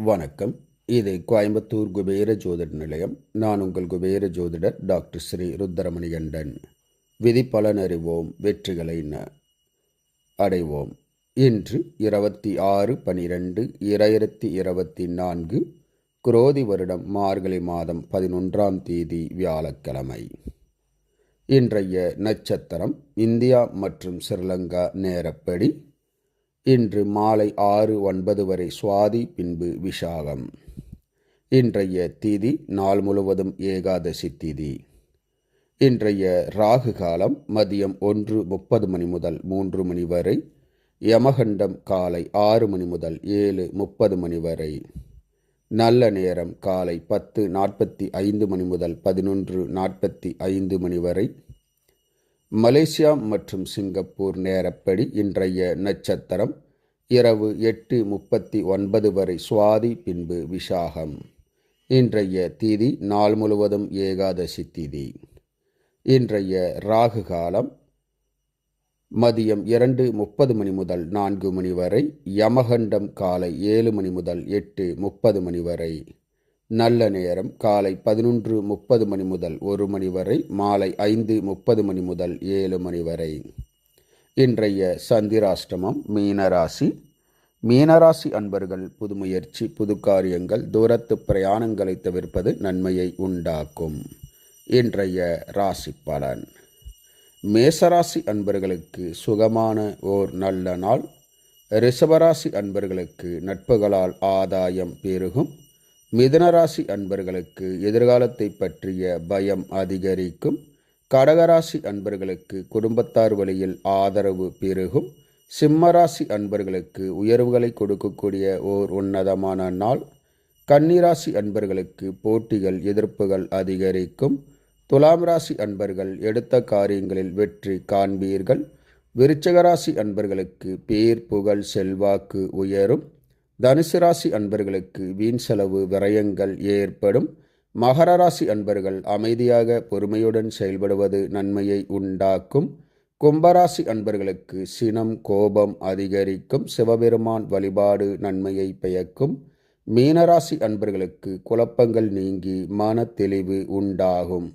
வணக்கம். இது கோயம்புத்தூர் குபேர ஜோதிட நிலையம். நான் உங்கள் குபேர ஜோதிடர் டாக்டர் ஸ்ரீ ருத்ரமணிகண்டன். விதி பலன் அறிவோம் வெற்றிகளை ந- அடைவோம். இன்று இருபத்தி ஆறு பனிரெண்டு இரண்டாயிரத்தி இருபத்தி நான்கு குரோதி வருடம் மார்கழி மாதம் பதினொன்றாம் தேதி வியாழக்கிழமை. இன்றைய நட்சத்திரம் இந்தியா மற்றும் ஸ்ரீலங்கா நேரப்படி இன்று மாலை ஆறு ஒன்பது வரை சுவாதி பின்பு விஷாகம். இன்றைய திதி நாள் முழுவதும் ஏகாதசி திதி. இன்றைய ராகு காலம் மதியம் ஒன்று முப்பது மணி முதல் மூன்று மணி வரை யமகண்டம் காலை ஆறு மணி முதல் ஏழு முப்பது மணி வரை. நல்ல நேரம் காலை பத்து நாற்பத்தி ஐந்து மணி முதல் பதினொன்று நாற்பத்தி ஐந்து மணி வரை. மலேசியா மற்றும் சிங்கப்பூர் நேரப்படி இன்றைய நட்சத்திரம் இரவு எட்டு முப்பத்தி ஒன்பது வரை சுவாதி பின்பு விஷாகம் இன்றைய தீதி நாள் முழுவதும் ஏகாதசி தீதி. இன்றைய ராகு காலம் மதியம் இரண்டு முப்பது மணி முதல் நான்கு மணி வரை யமகண்டம் காலை ஏழு மணி முதல் எட்டு முப்பது மணி வரை. நல்ல நேரம். காலை பதினொன்று முப்பது மணி முதல் ஒரு மணி வரை மாலை ஐந்து முப்பது மணி முதல் ஏழு மணி வரை. இன்றைய சந்திராஷ்டமம் மீனராசி. மீனராசி அன்பர்கள் புது முயற்சி புது காரியங்கள் தூரத்து பிரயாணங்களை தவிர்ப்பது நன்மையை உண்டாக்கும். இன்றைய ராசி பலன். மேசராசி அன்பர்களுக்கு சுகமான ஓர் நல்ல நாள். ரிஷபராசி அன்பர்களுக்கு நட்புகளால் ஆதாயம் பெருகும். மிதுனராசி அன்பர்களுக்கு எதிர்காலத்தை பற்றிய பயம் அதிகரிக்கும். கடகராசி அன்பர்களுக்கு குடும்பத்தார் வழியில் ஆதரவு பெருகும். சிம்மராசி அன்பர்களுக்கு உயர்வுகளை கொடுக்கக்கூடிய ஓர் உன்னதமான நாள். கன்னிராசி அன்பர்களுக்கு போட்டிகள் எதிர்ப்புகள் அதிகரிக்கும். துலாம் ராசி அன்பர்கள் எடுத்த காரியங்களில் வெற்றி காண்பீர்கள். விருச்சகராசி அன்பர்களுக்கு பேர் புகழ் செல்வாக்கு உயரும். தனுசு ராசி அன்பர்களுக்கு வீண் செலவு விரயங்கள் ஏற்படும். மகர ராசி அன்பர்கள் அமைதியாக பொறுமையுடன் செயல்படுவது நன்மையை உண்டாக்கும். கும்பராசி அன்பர்களுக்கு சினம் கோபம் அதிகரிக்கும். சிவபெருமான் வழிபாடு நன்மையை பெயக்கும் மீனராசி அன்பர்களுக்கு குழப்பங்கள் நீங்கி மன தெளிவு உண்டாகும்.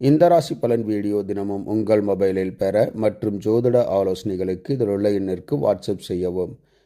இந்த ராசி பலன் வீடியோ தினமும் உங்கள் மொபைலில் பெற மற்றும் ஜோதிட ஆலோசனைகளுக்கு இதில் உள்ள எண்ணிற்கு வாட்ஸ்அப் செய்யவும்.